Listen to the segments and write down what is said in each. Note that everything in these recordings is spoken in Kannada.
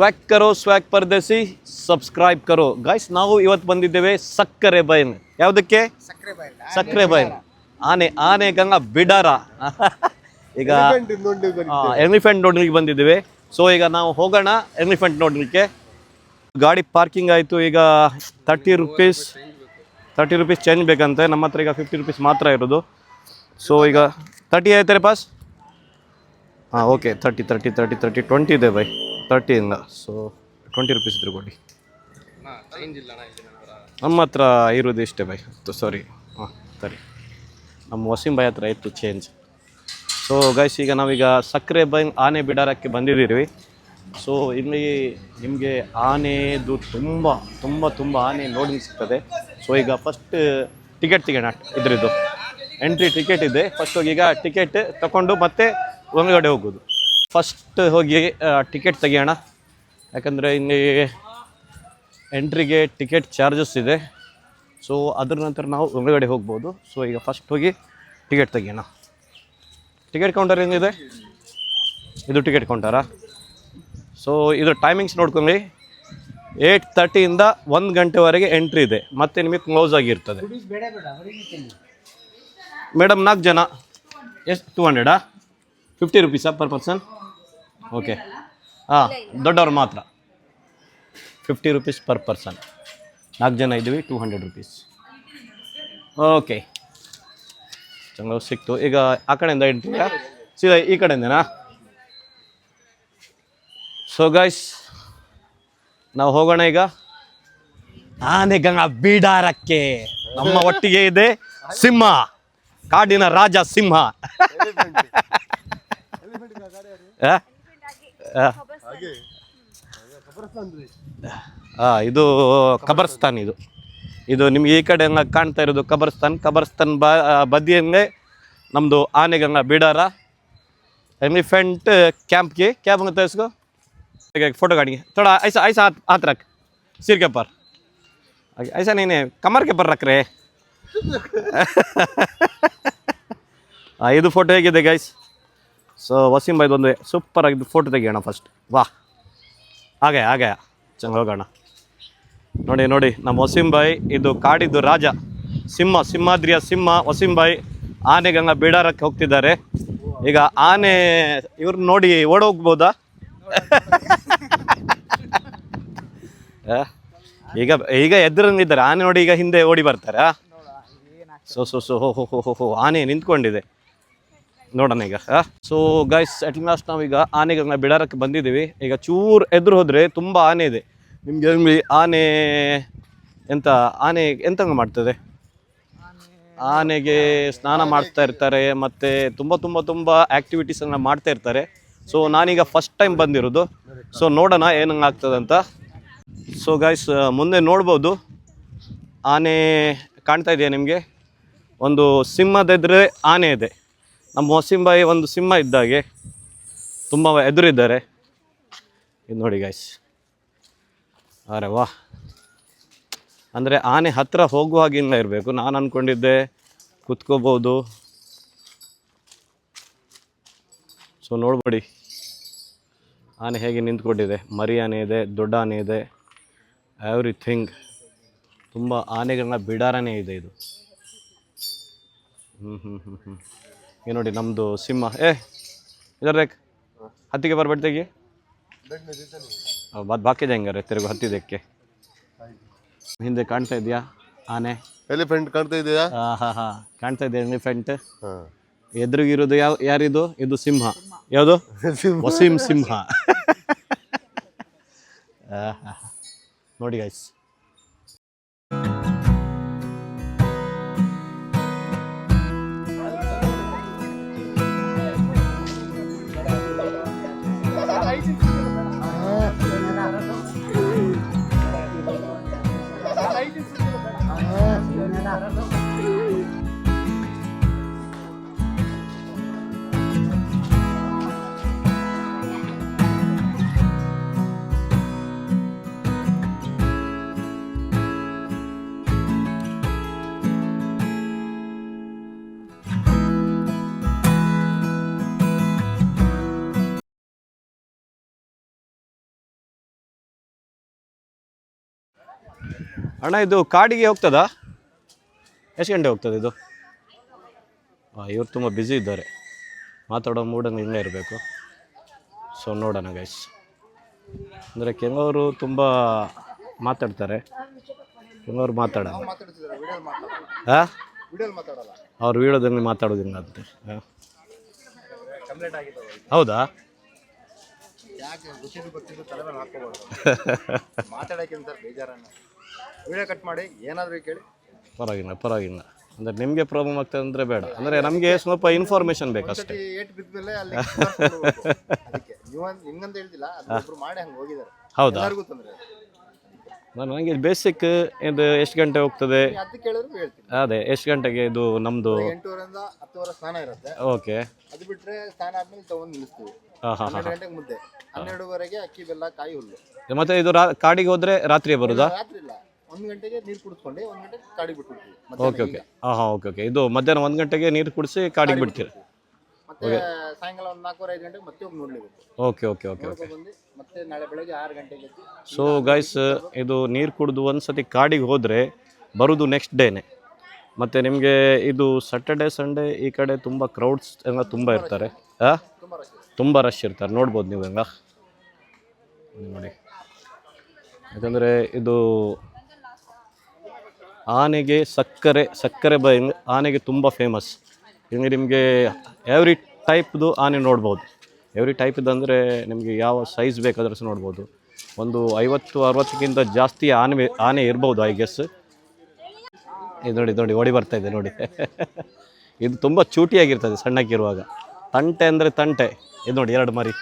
ಸ್ವ್ಯಾಕ್ ಕರೋ ಸ್ವ್ಯಾಕ್ ಪರ್ದೇಸಿ ಸಬ್ಸ್ಕ್ರೈಬ್ ಕರೋ. ಗಾಯ್ಸ್ ನಾವು ಇವತ್ತು ಬಂದಿದ್ದೇವೆ ಸಕ್ಕರೆ ಬೈನ್ ಯಾವುದಕ್ಕೆ? ಸಕ್ಕರೆ ಬೈನ್ ಆನೆ ಆನೆ ಗಂಗ ಬಿಡಾರ. ಈಗ ಎಲಿಫೆಂಟ್ ನೋಡ್ಲಿಕ್ಕೆ ಬಂದಿದ್ದೇವೆ. ಸೊ ಈಗ ನಾವು ಹೋಗೋಣ ಎಲಿಫೆಂಟ್ ನೋಡ್ಲಿಕ್ಕೆ. ಗಾಡಿ ಪಾರ್ಕಿಂಗ್ ಆಯಿತು. ಈಗ thirty rupees thirty rupees change ಬೇಕಂತೆ. ನಮ್ಮ ಹತ್ರ ಈಗ ಫಿಫ್ಟಿ ರುಪೀಸ್ ಮಾತ್ರ ಇರೋದು. ಸೊ ಈಗ ತರ್ಟಿ ಆಯ್ತಾರೆ ಪಾಸ್ ಹಾಂ okay thirty thirty thirty thirty twenty ಇದೆ ಬೈ. ತರ್ಟಿಯಿಂದ ಸೊ ಟ್ವೆಂಟಿ ರುಪೀಸ್ ಇದ್ರು ಕೊಡಿ. ನಮ್ಮ ಹತ್ರ ಇರೋದು ಇಷ್ಟೇ ಬೈ ಸಾರಿ ಹಾಂ ಸರಿ. ನಮ್ಮ ವಸೀಂ ಬಾಯ್ ಹತ್ರ ಇತ್ತು ಚೇಂಜ್ ಸೊ ಗೈಸ್ ಈಗ ನಾವೀಗ ಸಕ್ಕರೆ ಬೈ ಆನೆ ಬಿಡಾರಕ್ಕೆ ಬಂದಿದ್ದೀವಿ ಸೊ ಇಲ್ಲಿ ನಿಮಗೆ ಆನೆದು ತುಂಬ ತುಂಬ ತುಂಬ ಆನೆ ನೋಡಿ ಸಿಗ್ತದೆ. ಸೊ ಈಗ ಫಸ್ಟ್ ಟಿಕೆಟ್ ತೆಗೋಣ ಇದ್ರದ್ದು. ಎಂಟ್ರಿ ಟಿಕೆಟ್ ಇದೆ. ಫಸ್ಟ್ ಹೋಗಿ ಈಗ ಟಿಕೆಟ್ ತಗೊಂಡು ಮತ್ತೆ ಒಳಗಡೆ ಹೋಗೋದು. ಫಸ್ಟ್ ಹೋಗಿ ಟಿಕೆಟ್ ತೆಗಿಯೋಣ. ಯಾಕಂದರೆ ಇಲ್ಲಿ ಎಂಟ್ರಿಗೆ ಟಿಕೆಟ್ ಚಾರ್ಜಸ್ ಇದೆ. ಸೊ ಅದ್ರ ನಂತರ ನಾವು ಒಳಗಡೆ ಹೋಗ್ಬೋದು. ಸೊ ಈಗ ಫಸ್ಟ್ ಹೋಗಿ ಟಿಕೆಟ್ ತೆಗಿಯೋಣ. ಟಿಕೆಟ್ ಕೌಂಟರ್ ಏನಿದೆ? ಇದು ಟಿಕೆಟ್ ಕೌಂಟರಾ ಸೊ ಇದು ಟೈಮಿಂಗ್ಸ್ ನೋಡ್ಕೊಂಡು. ಏಯ್ಟ್ ತರ್ಟಿಯಿಂದ ಒಂದು ಗಂಟೆವರೆಗೆ ಎಂಟ್ರಿ ಇದೆ. ಮತ್ತೆ ನಿಮಗೆ ಕ್ಲೋಸ್ ಆಗಿರ್ತದೆ ಮೇಡಮ್ ನಾಲ್ಕು ಜನ. ಎಷ್ಟು? ಟೂ ಹಂಡ್ರೆಡಾ ಫಿಫ್ಟಿ ರುಪೀಸಾ ಪರ್ ಪರ್ಸನ್ ಓಕೆ ಹಾಂ ದೊಡ್ಡವ್ರು ಮಾತ್ರ. ಫಿಫ್ಟಿ ರುಪೀಸ್ ಪರ್ ಪರ್ಸನ್ ನಾಲ್ಕು ಜನ ಇದ್ದೀವಿ ಟೂ ಹಂಡ್ರೆಡ್ ರುಪೀಸ್ ಓಕೆ ಚಂಗ ಸಿಕ್ತು. ಈಗ ಆ ಕಡೆಯಿಂದ ಇಡ್ತೀವಿ ಸೀದಾ ಈ ಕಡೆಯಿಂದನಾ? ಸೊ ಗೈಸ್ ನಾವು ಹೋಗೋಣ ಈಗ. ಆನೆ ಗಂಗ ಬೀಡಾರಕ್ಕೆ. ನಮ್ಮ ಒಟ್ಟಿಗೆ ಇದೆ ಸಿಂಹ. ಕಾಡಿನ ರಾಜ ಸಿಂಹ. ಹಾಂ ಇದು ಕಬರ್ಸ್ತಾನ್ ಇದು. ಇದು ನಿಮ್ಗೆ ಈ ಕಡೆ ಕಾಣ್ತಾ ಇರೋದು ಕಬರ್ಸ್ತಾನ್. ಕಬರ್ಸ್ತಾನ್ ಬ ಬದಿಯಂಗೆ ನಮ್ಮದು ಆನೆಗಂಗ ಬಿಡಾರ. ಎಲಿಫೆಂಟ್ ಕ್ಯಾಂಪ್ಗೆ ಕ್ಯಾಂಪ್ಗೆ ತೋರಿಸ್ಕೊ. ಫೋಟೋ ಗಾಡಿಗೆ ಥೋಡ ಐಸ ಐಸ ಹಾತ್ ಹಾತ್ರಕ್ ಸೀರ್ಕೆ ಪರ್. ಹಾಗೆ ಐಸ ನೀನೆ ಕಮರ್ಗೆ ಬರ್ರಕ್ರೆ ಇದು ಫೋಟೋ ಹೇಗಿದೆ ಗೈಸ್ ಸೊ ವಸೀಂ ಬಾಯ್ದು ಒಂದು ಸೂಪರ್ ಆಗಿದ್ದು ಫೋಟೋ ತೆಗಿಯೋಣ ಫಸ್ಟ್ ವಾ ಹಾಗೆ ಹಾಗೆ ಚೆನ್ನಾಗಿ ಹೋಗೋಣ ನೋಡಿ ನೋಡಿ ನಮ್ಮ ವಸೀಂ ಬಾಯಿ ಇದು ಕಾಡಿದ್ದು ರಾಜ ಸಿಂಹ ಸಿಂಹಾದ್ರಿಯ ಸಿಂಹ ವಸೀಂ ಬಾಯ್ ಆನೆಗಂಗ ಬಿಡಾರಕ್ಕೆ ಹೋಗ್ತಿದ್ದಾರೆ ಈಗ ಆನೆ ಇವ್ರು ನೋಡಿ ಓಡೋಗ್ಬೋದಾ? ಈಗ ಈಗ ಎದುರಂಗಿದ್ದಾರೆ ಆನೆ ನೋಡಿ ಈಗ ಹಿಂದೆ ಓಡಿ ಬರ್ತಾರಾ ಸೊ ಸೊ ಸೊ ಹೋ ಹೋ ಹೋ ಹೋ ಆನೆ ನಿಂತ್ಕೊಂಡಿದೆ ನೋಡೋಣ ಈಗ. ಸೊ ಗೈಸ್ ಅಟ್ ಲಾಸ್ಟ್ ನಾವೀಗ ಆನೆಗಳನ್ನ ಬಿಡಾರಕ್ಕೆ ಬಂದಿದ್ದೀವಿ. ಈಗ ಚೂರು ಎದುರು ಹೋದರೆ ತುಂಬ ಆನೆ ಇದೆ. ನಿಮಗೆ ಆನೆ ಎಂತ, ಆನೆ ಎಂತಂಗ ಮಾಡ್ತದೆ? ಆನೆಗೆ ಸ್ನಾನ ಮಾಡ್ತಾ ಇರ್ತಾರೆ, ಮತ್ತು ತುಂಬ ತುಂಬ ತುಂಬ ಆ್ಯಕ್ಟಿವಿಟೀಸನ್ನು ಮಾಡ್ತಾ ಇರ್ತಾರೆ. ಸೊ ನಾನೀಗ ಫಸ್ಟ್ ಟೈಮ್ ಬಂದಿರೋದು. ಸೊ ನೋಡೋಣ ಏನಂಗೆ ಅಂತ. ಸೊ ಗೈಸ್ ಮುಂದೆ ನೋಡ್ಬೋದು. ಆನೆ ಕಾಣ್ತಾ ಇದೆಯಾ ನಿಮಗೆ? ಒಂದು ಸಿಂಹದೆದ್ರೆ ಆನೆ ಇದೆ. ನಮ್ಮ ಹೊಸಿಂಬಾಯಿ ಒಂದು ಸಿಂಹ ಇದ್ದಾಗೆ ತುಂಬ ಎದುರಿದ್ದಾರೆ. ಇದು ನೋಡಿ ಗೈಸ್ ಅರೆ ವಾ. ಅಂದರೆ ಆನೆ ಹತ್ತಿರ ಹೋಗುವ ಹಾಗಿಲ್ಲ ಇರಬೇಕು. ನಾನು ಅಂದ್ಕೊಂಡಿದ್ದೆ ಕುತ್ಕೋಬೋದು. ಸೊ ನೋಡ್ಬೇಡಿ. ಆನೆ ಹೇಗೆ ನಿಂತ್ಕೊಂಡಿದೆ? ಮರಿ ಆನೆ ಇದೆ, ದೊಡ್ಡ ಆನೆ ಇದೆ ಎವ್ರಿಥಿಂಗ್ ತುಂಬ ಆನೆಗಳನ್ನ ಬಿಡಾರನೇ ಇದೆ ಇದು. ಹ್ಞೂ ಹ್ಞೂ ಹ್ಞೂ ಹ್ಞೂ ಈಗ ನೋಡಿ ನಮ್ಮದು ಸಿಂಹ. ಏ ಇದರ ರೇಕ್ ಹತ್ತಿಗೆ ಬರ್ಬೇಡ ತೆಗಿ ಬಾತ್ ಬಾಕಿ ಹೆಂಗಾರೆ ತಿರುಗು ಹತ್ತಿದಕ್ಕೆ ಹಿಂದೆ ಕಾಣ್ತಾ ಇದೆಯಾ? ಆನೆ. ಎಲಿಫೆಂಟ್ ಕಾಣ್ತಾ ಇದೆಯಾ? ಹಾಂ ಹಾಂ ಹಾಂ. ಕಾಣ್ತಾ ಇದೆ ಎಲಿಫೆಂಟ್ ಎದುರುಗಿರೋದು ಯಾವ ಯಾರಿದು? ಇದು ಸಿಂಹ. ಯಾವುದು? ವಸೀಂ ಸಿಂಹ. ನೋಡಿ ಗೈಸ್ ಅಣ್ಣ ಇದು ಕಾಡಿಗೆ ಹೋಗ್ತದಾ? ಎಷ್ಟು ಗಂಟೆ ಹೋಗ್ತದೆ ಇದು? ಹಾಂ ಇವ್ರು ತುಂಬ ಬ್ಯುಸಿ ಇದ್ದಾರೆ. ಮಾತಾಡೋ ಮೂಡಂಗೆ ಹಿಂಗೆ ಇರಬೇಕು. ಸೊ ನೋಡೋಣ ಗೈಸ್ ಅಂದರೆ ಕೆಂಗವರು ತುಂಬ ಮಾತಾಡ್ತಾರೆ. ಕೆಲವರು ಮಾತಾಡೋಣ ಹಾಂ ಅವ್ರು ವೀಳೋದಂಗೆ ಮಾತಾಡೋದಿಲ್ಲ ಅಂತೆ. ಹಾಂ ಹೌದಾ? ಮಾತಾಡೋಕ್ಕಿಂತ ಬೇಜಾರನ್ನ. ವಿಡಿಯೋ ಕಟ್ ಮಾಡಿ ಏನಾದರೂ ಕೇಳಿ. ಪರವಾಗಿಲ್ಲ ಪರವಾಗಿಲ್ಲ. ಅಂದರೆ ನಿಮಗೆ ಪ್ರಾಬ್ಲಮ್ ಆಗ್ತದೆ ಅಂದರೆ ಬೇಡ. ಅಂದರೆ ನಮಗೆ ಸ್ವಲ್ಪ ಇನ್ಫಾರ್ಮೇಷನ್ ಬೇಕಷ್ಟೇ ಒಂದ್ಸತಿ ಏಟ್ ಬಿದ್ಮೇಲೆ ಅಲ್ಲಿ ಕುತ್ಕೊಂಡು ಹೋಗ್ಬೇಕು. ಅದಕ್ಕೆ. ನೀವು ಹಿಂಗಂತ ಹೇಳ್ತಿಲ್ಲ ಅದು ಒಬ್ರು ಮಾಡಿ ಹಂಗೆ ಹೋಗಿದ್ದಾರೆ. ಹೌದಾ? ಎಲ್ಲರಿಗೂ ತೊಂದರೆ ನಾನು ನನಗೆ ಬೇಸಿಕ್ ಇದು ಎಷ್ಟು ಗಂಟೆ ಹೋಗ್ತದೆ? ಅದು ಕೇಳಿದ್ರು ಹೇಳ್ತೀನಿ. ಅದೇ ಎಷ್ಟು ಗಂಟೆಗೆ ಇದು ನಮ್ಮದು ಎಂಟೂವರೆಯಿಂದ ಹತ್ತುವರೆ ಸ್ನಾನ ಇರುತ್ತೆ. ಓಕೆ. ಅದು ಬಿಟ್ರೆ ಸ್ನಾನ ಆದ್ಮೇಲೆ ತಗೊಂಡು ನಿಲ್ಲಿಸ್ತೀವಿ. ಹಾಂ ಹಾಂ ಹನ್ನೆರಡು ಗಂಟೆಗೆ ಮುದ್ದೆ. ಹನ್ನೆರಡುವರೆಗೆ ಅಕ್ಕಿ ಬೆಲ್ಲ ಕಾಯಿ ಹುಲ್ಲು. ಮತ್ತೆ ಇದು ರಾ ಕಾಡಿಗೆ ಹೋದ್ರೆ ರಾತ್ರಿ ಬರುದಾ? ರಾತ್ರಿ ಇಲ್ಲ. ಒಂದು ಗಂಟೆಗೆ ನೀರು ಕುಡಿಸ್ಕೊಂಡು ಒಂದು ಗಂಟೆ ಕಾಡಿಗೆ ಬಿಟ್ಬಿಡ್ತೀವಿ ಓಕೆ ಓಕೆ ಹಾಂ ಹಾಂ ಓಕೆ ಓಕೆ ಇದು ಮಧ್ಯಾಹ್ನ ಒಂದು ಗಂಟೆಗೆ ನೀರು ಕುಡಿಸಿ ಕಾಡಿಗೆ ಬಿಡ್ತೀರಿ ಮತ್ತೆ ಸಾಯಂಕಾಲ ಒಂದು ನಾಲ್ಕೂವರೆ ಐದು ಗಂಟೆಗೆ ಮತ್ತೆ ಹೋಗಿ ನೋಡ್ಲೇಬೇಕು. ಓಕೆ ಓಕೆ ಓಕೆ ಓಕೆ ನೋಡ್ಕೊಂಡು ಬಂದು ಮತ್ತೆ ನಾಳೆ ಬೆಳಗ್ಗೆ ಆರು ಗಂಟೆಗೆ ಎದ್ದು ಸೊ ಗೈಸ್ ಇದು ನೀರು ಕುಡಿದು ಒಂದು ಸತಿ ಕಾಡಿಗೆ ಹೋದರೆ ಬರೋದು ನೆಕ್ಸ್ಟ್ ಡೇನೆ ಮತ್ತೆ ನಿಮಗೆ ಇದು ಸ್ಯಾಟರ್ಡೆ ಸಂಡೇ ಈ ಕಡೆ ತುಂಬ ಕ್ರೌಡ್ಸ್ ಎಲ್ಲ ತುಂಬ ಇರ್ತಾರೆ. ಹಾಂ ತುಂಬ ರಶ್ ಇದೆ. ತುಂಬ ರಶ್ ಇರ್ತಾರೆ. ನೋಡ್ಬೋದು ನೀವು ಹೆಂಗ? ನೋಡಿ. ಯಾಕಂದರೆ ಇದು ಆನೆಗೆ ಸಕ್ಕರೆ ಸಕ್ಕರೆ ಬ ಆನೆಗೆ ತುಂಬ ಫೇಮಸ್ ಹಿಂಗೆ ನಿಮಗೆ ಎವ್ರಿ ಟೈಪ್ದು ಆನೆ ನೋಡ್ಬೋದು. ಎವ್ರಿ ಟೈಪ್ದು ಅಂದರೆ ನಿಮಗೆ ಯಾವ ಸೈಜ್ ಬೇಕಾದರೂ ಸಹ ನೋಡ್ಬೋದು. ಒಂದು ಐವತ್ತು, ಅರವತ್ತಕ್ಕಿಂತ ಜಾಸ್ತಿ ಆನೆ ಆನೆ ಇರ್ಬೋದು ಐ ಗೆಸ್ ಇದು ನೋಡಿ ನೋಡಿ, ಓಡಿ ಬರ್ತಾಯಿದೆ ನೋಡಿ. ಇದು ತುಂಬ ಚೂಟಿಯಾಗಿರ್ತದೆ, ಸಣ್ಣಕ್ಕಿರುವಾಗ. ತಂಟೆ ಅಂದರೆ ತಂಟೆ. ಇದು ನೋಡಿ, ಎರಡು ಮರಿ.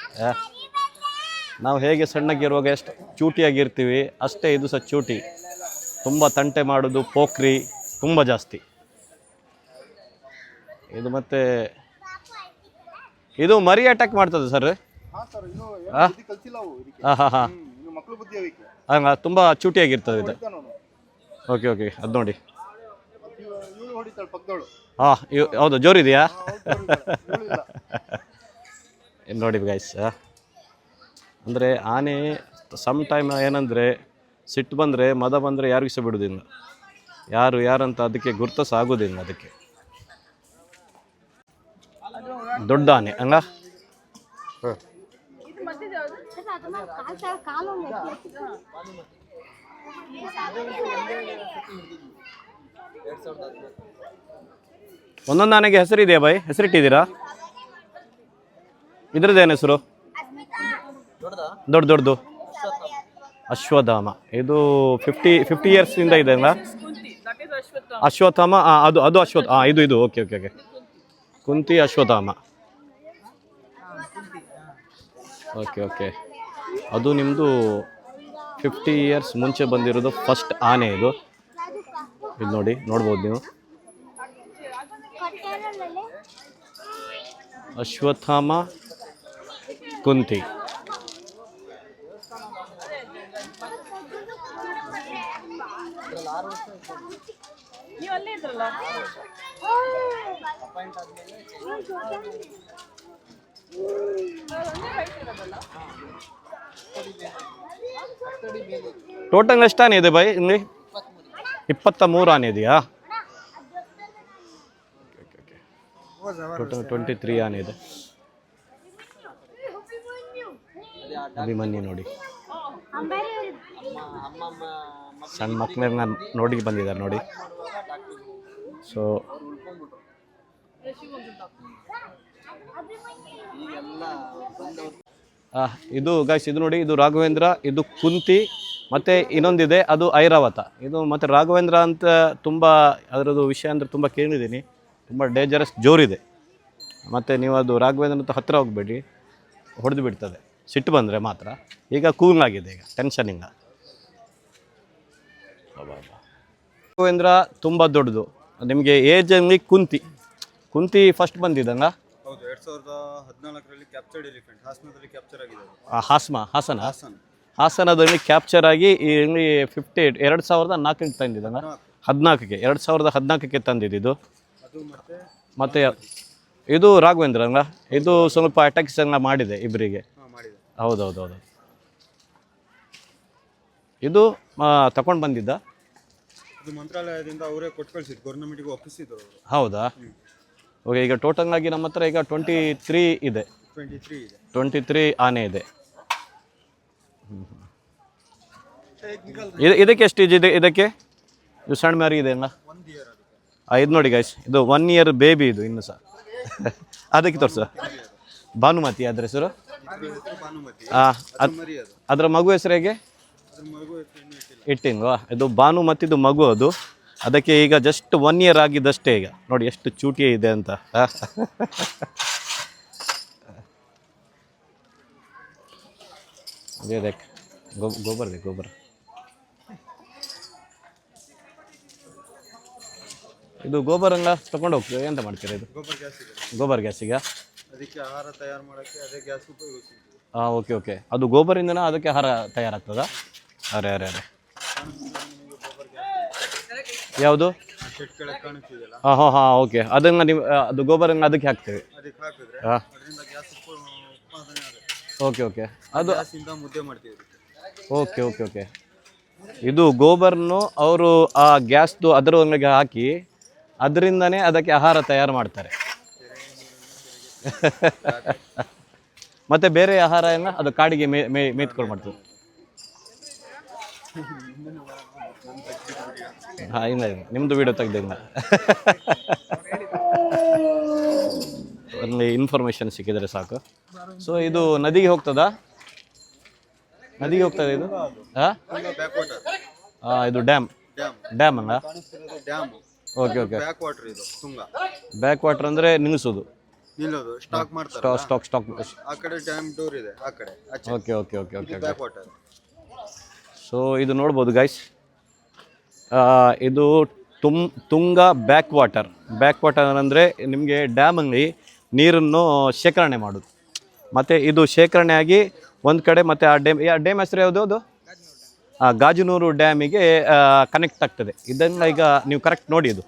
ನಾವು ಹೇಗೆ ಸಣ್ಣಕ್ಕಿರುವಾಗ ಎಷ್ಟು ಚೂಟಿಯಾಗಿರ್ತೀವಿ, ಅಷ್ಟೇ ಇದು ಸಹ ಚೂಟಿ. ತುಂಬ ತಂಟೆ ಮಾಡೋದು ಪೋಖ್ರಿ ತುಂಬ ಜಾಸ್ತಿ. ಇದು ಮತ್ತೆ ಇದು ಮರಿ ಅಟ್ಯಾಕ್ ಮಾಡ್ತದೆ ಸರ್ ಹಾ ತುಂಬ ಚೂಟಿಯಾಗಿರ್ತದೆ ಇದು. ಓಕೆ ಓಕೆ ಅದು ನೋಡಿ. ಹಾಂ ಹೊಡಿತಾಳೆ ಪಕ್ಕದವಳು ಹಾಂ ಹೌದು ಜೋರಿದೆಯಾ ನೋಡಿ ಗೈಸ್ ಅಂದರೆ ಆನೆ ಸಮ್ ಟೈಮ್ ಏನಂದರೆ ಸಿಟ್ಟು ಬಂದರೆ ಮದ ಬಂದರೆ ಯಾರಿಗೂ ಸಹ ಬಿಡೋದಿಲ್ಲ ಯಾರು ಯಾರಂತ ಅದಕ್ಕೆ ಗುರ್ತಸ ಆಗೋದಿಲ್ಲ ಅದಕ್ಕೆ. ದೊಡ್ಡ ಆನೆ ಹಂಗ? ಒಂದೊಂದು ಆನೆಗೆ ಹೆಸರಿದೆಯಾ ಬಾಯ್? ಹೆಸರಿಟ್ಟಿದ್ದೀರಾ? ಇದ್ರದ್ದೇನು ಹೆಸರು? ದೊಡ್ಡ ದೊಡ್ಡದು. ಅಶ್ವಧಾಮ ಇದು ಫಿಫ್ಟಿ ಫಿಫ್ಟಿ ಇಯರ್ಸಿಂದ ಇದೆ ಅಲ್ಲ ಅಶ್ವತ್ಥಾಮ ಅದು ಅದು ಅಶ್ವತ್ ಹಾಂ ಇದು ಇದು okay okay okay Kunti Ashwatthama. Okay okay ಅದು ನಿಮ್ಮದು ಫಿಫ್ಟಿ ಇಯರ್ಸ್ ಮುಂಚೆ ಬಂದಿರೋದು ಫಸ್ಟ್ ಆನೆ ಇದು. ಇದು ನೋಡಿ, ನೋಡ್ಬೋದು ನೀವು. ಅಶ್ವಥಾಮ ಕುಂತಿ. ಟೋಟಲ್ ಎಷ್ಟು ಆನೆ ಇದೆ ಬೈ ಇಲ್ಲಿ? ಇಪ್ಪತ್ತ ಮೂರು ಆನೆ ಇದೆಯಾ? ಟೋಟಲ್ ಟ್ವೆಂಟಿ ತ್ರೀ ಆನೆ ಇದೆ. ಅಭಿಮನ್ಯು ನೋಡಿ. ಸಣ್ಣ ಮಕ್ಕಳನ್ನ ನೋಡಿ ಬಂದಿದ್ದಾರೆ ನೋಡಿ. ಸೊ ಇದು ಗಾಯ್ಸ್ ಇದು ನೋಡಿ, ಇದು ರಾಘವೇಂದ್ರ, ಇದು ಕುಂತಿ, ಮತ್ತು ಇನ್ನೊಂದಿದೆ, ಅದು ಐರಾವತ. ಇದು ಮತ್ತು ರಾಘವೇಂದ್ರ ಅಂತ ತುಂಬ, ಅದರದ್ದು ವಿಷಯ ಅಂದರೆ ತುಂಬ ಕೇಳಿದ್ದೀನಿ. ತುಂಬ ಡೇಂಜರಸ್ ಜೋರಿದೆ. ಮತ್ತು ನೀವು ಅದು ರಾಘವೇಂದ್ರ ಅಂತ ಹತ್ತಿರ ಹೋಗಬೇಡಿ. ಹೊಡೆದು ಬಿಡ್ತದೆ. ಸಿಟ್ಟು ಬಂದರೆ ಮಾತ್ರ. ಈಗ ಕೂಲ್ ಆಗಿದೆ ಈಗ ಟೆನ್ಷನ್ ಇಲ್ಲ. ರಾಘವೇಂದ್ರ ತುಂಬ ದೊಡ್ಡದು. ನಿಮಗೆ ಏಜಲ್ಲಿ ಕುಂತಿ. ಕುಂತಿ ಫಸ್ಟ್ ಬಂದಿದ್ದಂಗ ಹೌದು ಎರಡ್ ಸಾವಿರದ ಹದಿನಾಲ್ಕರಲ್ಲಿ ಕ್ಯಾಪ್ಚರ್ಡ್ ಎಲಿಫೆಂಟ್ ಹಾಸನದಲ್ಲಿ ಕ್ಯಾಪ್ಚರ್ ಆಗಿದೆ ಅದು. ಹಾಸನ? ಹಾಸನ್. ಹಾಸನದಲ್ಲಿ ಕ್ಯಾಪ್ಚರ್ ಆಗಿ ಇಲ್ಲಿ ಫಿಫ್ಟಿ ಏಟ್ ಎರಡು ಸಾವಿರದ ನಾಲ್ಕಕ್ಕೆ ತಂದಿದ್ದಂಗ ಹದಿನಾಲ್ಕಕ್ಕೆ ಎರಡು ಸಾವಿರದ ಹದಿನಾಲ್ಕಕ್ಕೆ ತಂದಿದ್ದು ಅದು ಮತ್ತೆ ಮತ್ತು ಇದು ರಾಘವೇಂದ್ರ ಅಲ್ಲ? ಇದು ಸ್ವಲ್ಪ ಅಟ್ಯಾಕ್ಸ್ ಎಲ್ಲ ಮಾಡಿದೆ ಇಬ್ಬರಿಗೆ ಹಾ ಮಾಡಿದೆ. ಹೌದು ಇದು ತಗೊಂಡು ಬಂದಿದ್ದ? ಇದು ಮಂತ್ರಾಲಯದಿಂದ ಅವರೇ ಕೊಟ್ಟು ಕಳಿಸಿದ್ರು ಗೌರ್ಮೆಂಟಿಗೆ ಒಪ್ಪಿಸಿದ್ರು ಅವರು. ಹೌದಾ? ಓಕೆ ಈಗ ಟೋಟಲ್ ಆಗಿ ನಮ್ಮ ಹತ್ರ ಈಗ ಟ್ವೆಂಟಿ ತ್ರೀ ಇದೆ. ಟ್ವೆಂಟಿ ತ್ರೀ ಇದೆ. ಟ್ವೆಂಟಿ ತ್ರೀ ಆನೆ ಇದೆ ಇದು ಇದಕ್ಕೆ ಎಷ್ಟು ಇದೆ ಇದಕ್ಕೆ? ಇದು ಸಣ್ಣ ಮ್ಯಾರಿ ಇದೆ ಅಲ್ಲ ಒಂದು ಇಯರ್ ಅದಕ್ಕೆ ಇದು ನೋಡಿ ಗೈಸ್ ಇದು ಒನ್ ಇಯರ್ ಬೇಬಿ ಇದು ಇನ್ನು ಸಹ. ಅದಕ್ಕೆ ತೋರಿಸ. ಭಾನುಮತಿ ಅದ್ರ ಹೆಸರು? ಇದ್ರ ಹೆಸರು ಭಾನುಮತಿ. ಅದು ಮರಿ ಅದು. ಅದರ ಮಗು ಹೆಸರು ಹೇಗೆ? ಅದ್ರ ಮಗು ಹೆಸರು ಇದು ಬಾನು ಮತ್ತಿದು ಇದು ಮಗು ಅದು. ಅದಕ್ಕೆ ಈಗ ಜಸ್ಟ್ ಒನ್ ಇಯರ್ ಆಗಿದ್ದಷ್ಟೇ ಈಗ. ನೋಡಿ ಎಷ್ಟು ಚೂಟಿ ಇದೆ ಅಂತ. ಆ. ಅದೇ ಅದಕ್ಕೆ ಗೋ ಗೋಬರ್ ಇದೆ ಗೊಬ್ಬರ. ಇದು ಗೋಬರಂಗ ತಗೊಂಡು ಹೋಗ್ತೀವಿ ಎಂತ ಮಾಡ್ತೀರಾ ಇದು? ಗೋಬರ್ ಗ್ಯಾಸ್ ಗ್ಯಾಸಿಗ? ಅದಕ್ಕೆ ಆಹಾರ ತಯಾರು ಮಾಡೋಕ್ಕೆ ಅದೇ ಗ್ಯಾಸ್ ಉಪಯೋಗಿಸ್ತೀವಿ. ಹಾಂ ಓಕೆ ಓಕೆ. ಅದು ಗೋಬರಿಂದನೇ ಅದಕ್ಕೆ ಆಹಾರ ತಯಾರಾಗ್ತದಾ? ಅರೆ ಅರೆ ಅರೆ. ಯಾವುದು? ಹಾಂ ಹಾಂ ಹಾಂ ಓಕೆ ಅದನ್ನು ನೀವು ಅದು ಗೋಬರ್ ಅದಕ್ಕೆ ಹಾಕ್ತೇವೆ. ಹಾಂ. ಓಕೆ ಓಕೆ ಅದು ಮುದ್ದೆ ಮಾಡ್ತೀವಿ ಓಕೆ ಓಕೆ ಓಕೆ ಇದು ಗೋಬರ್ನು ಅವರು ಆ ಗ್ಯಾಸ್ದು ಅದರ ಒಳಗೆ ಹಾಕಿ ಅದರಿಂದನೇ ಅದಕ್ಕೆ ಆಹಾರ ತಯಾರು ಮಾಡ್ತಾರೆ. ಮತ್ತೆ ಬೇರೆ ಆಹಾರ ಎಲ್ಲ ಅದು ಕಾಡಿಗೆ ಮೇ ಮೇ ಮೇತ್ಕೊಂಡು ಮಾಡ್ತದೆ ಹಾಂ ಇಲ್ಲ ನಿಮ್ಮದು ವಿಡಿಯೋ ತೆಗ್ದಿಲ್ಲ ಅಲ್ಲಿ ಇನ್ಫಾರ್ಮೇಷನ್ ಸಿಕ್ಕಿದ್ರೆ ಸಾಕು. ಸೊ ಇದು ನದಿಗೆ ಹೋಗ್ತದಾ? ನದಿಗೆ ಹೋಗ್ತದೆ ಇದು? ಹಾಂ? ಬ್ಯಾಕ್ ವಾಟರ್ ಇದು ಡ್ಯಾಮ್ ಡ್ಯಾಮ್ ಅಲ್ಲ? ಓಕೆ ಓಕೆ ಬ್ಯಾಕ್ ವಾಟರ್ ಇದು ತುಂಗ ಬ್ಯಾಕ್ ವಾಟರ್ ಅಂದರೆ ನಿಲ್ಲಿಸೋದು ನಿಲ್ಲೋದು ಸ್ಟಾಕ್ ಮಾಡ್ತಾರೆ ಸ್ಟಾಕ್ ಸ್ಟಾಕ್ ಆ ಕಡೆ ಡ್ಯಾಮ್ ಡೋರ್ ಇದೆ ಆ ಕಡೆ okay okay okay okay okay back water so ಇದು ನೋಡ್ಬೋದು ಗೈಸ್ ಇದು ತುಮ್ Tunga back water back water ಅಂದರೆ ನಿಮಗೆ ಡ್ಯಾಮಲ್ಲಿ ನೀರನ್ನು ಶೇಖರಣೆ ಮಾಡೋದು. ಮತ್ತು ಇದು ಶೇಖರಣೆ ಆಗಿ ಒಂದು ಕಡೆ ಮತ್ತು ಆ ಡ್ಯಾಮ್ ಆ ಡ್ಯಾಮ್ ಹೆಸರು ಯಾವುದು ಅದು? ಆ, ಗಾಜನೂರು ಡ್ಯಾಮಿಗೆ ಕನೆಕ್ಟ್ ಆಗ್ತದೆ. ಇದನ್ನು ಈಗ ನೀವು ಕರೆಕ್ಟ್ ನೋಡಿ ಇದು.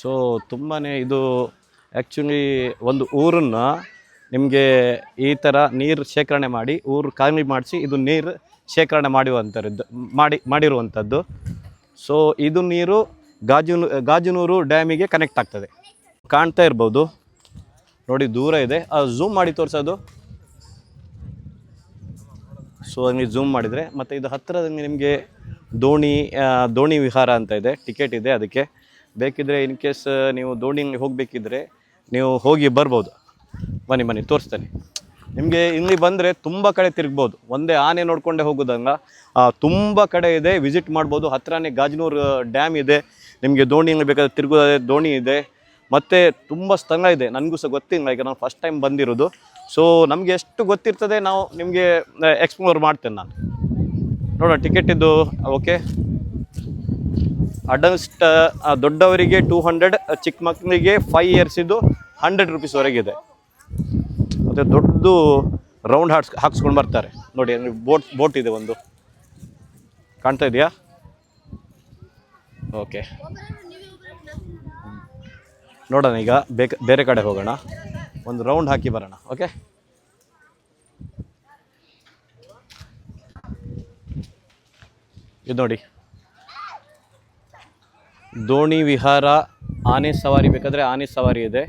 ಸೊ ತುಂಬಾ ಇದು ಆ್ಯಕ್ಚುಲಿ ಒಂದು ಊರನ್ನು ನಿಮಗೆ ಈ ಥರ ನೀರು ಶೇಖರಣೆ ಮಾಡಿ, ಊರು ಖಾಲಿ ಮಾಡಿಸಿ ಇದು ನೀರು ಶೇಖರಣೆ ಮಾಡುವಂಥದ್ದು ಮಾಡಿ ಮಾಡಿರುವಂಥದ್ದು ಸೊ ಇದು ನೀರು ಗಾಜನು, ಗಾಜನೂರು ಡ್ಯಾಮಿಗೆ ಕನೆಕ್ಟ್ ಆಗ್ತದೆ. ಕಾಣ್ತಾ ಇರ್ಬೋದು. ನೋಡಿ, ದೂರ ಇದೆ. ಝೂಮ್ ಮಾಡಿ ತೋರಿಸೋದು. ಸೊ ಹಂಗೆ ಝೂಮ್ ಮಾಡಿದರೆ, ಮತ್ತು ಇದು ಹತ್ತಿರದಲ್ಲಿ ನಿಮಗೆ ದೋಣಿ ದೋಣಿ ವಿಹಾರ ಅಂತ ಇದೆ. ಟಿಕೆಟ್ ಇದೆ ಅದಕ್ಕೆ. ಬೇಕಿದ್ದರೆ ಇನ್ ಕೇಸ್ ನೀವು ದೋಣಿಗೆ ಹೋಗಬೇಕಿದ್ರೆ ನೀವು ಹೋಗಿ ಬರ್ಬೋದು. ಬನ್ನಿ ಬನ್ನಿ, ತೋರಿಸ್ತೇನೆ. ನಿಮಗೆ ಇಲ್ಲಿ ಬಂದರೆ ತುಂಬ ಕಡೆ ತಿರುಗ್ಬೋದು. ಒಂದೇ ಆನೆ ನೋಡ್ಕೊಂಡೇ ಹೋಗೋದಂಗ. ತುಂಬ ಕಡೆ ಇದೆ ವಿಸಿಟ್ ಮಾಡ್ಬೋದು. ಹತ್ತಿರನೇ ಗಾಜನೂರು ಡ್ಯಾಮ್ ಇದೆ. ನಿಮಗೆ ದೋಣಿಯಲ್ಲಿ ಬೇಕಾದ್ರೆ ತಿರುಗೋದೇ ದೋಣಿ ಇದೆ. ಮತ್ತು ತುಂಬ ಸ್ಥಳ ಇದೆ. ನನಗೂ ಸಹ ಗೊತ್ತಿಲ್ಲ, ಈಗ ನಾನು ಫಸ್ಟ್ ಟೈಮ್ ಬಂದಿರೋದು. ಸೊ ನಮಗೆ ಎಷ್ಟು ಗೊತ್ತಿರ್ತದೆ ನಾವು ನಿಮಗೆ ಎಕ್ಸ್ಪ್ಲೋರ್ ಮಾಡ್ತೇನೆ ನಾನು. ನೋಡೋಣ ಟಿಕೆಟ್ ಇದ್ದು ಓಕೆ ಅಡಲ್ಸ್ಟ್ ದೊಡ್ಡವರಿಗೆ ಟೂ ಹಂಡ್ರೆಡ್ ಚಿಕ್ಕ ಮಕ್ಕಳಿಗೆ ಫೈವ್ ಇಯರ್ಸಿದ್ದು ಹಂಡ್ರೆಡ್ ರುಪೀಸ್ವರೆಗಿದೆ ಮತ್ತು ದೊಡ್ಡ ರೌಂಡ್ ಹಾಕ್ಸ್ ಹಾಕ್ಸ್ಕೊಂಡು ಬರ್ತಾರೆ. ನೋಡಿ ಬೋಟ್ ಬೋಟ್ ಇದೆ ಒಂದು. ಕಾಣ್ತಾ ಇದೆಯಾ? ಓಕೆ ನೋಡೋಣ ಈಗ, ಬೇಕ ಬೇರೆ ಕಡೆ ಹೋಗೋಣ. ಒಂದು ರೌಂಡ್ ಹಾಕಿ ಬರೋಣ ಓಕೆ ಇದು ನೋಡಿ. ದೋಣಿ ವಿಹಾರ ಆನೆ ಸವಾರಿ ಬೇಕಾದರೆ ಆನೆ ಸವಾರಿ ಇದೆ.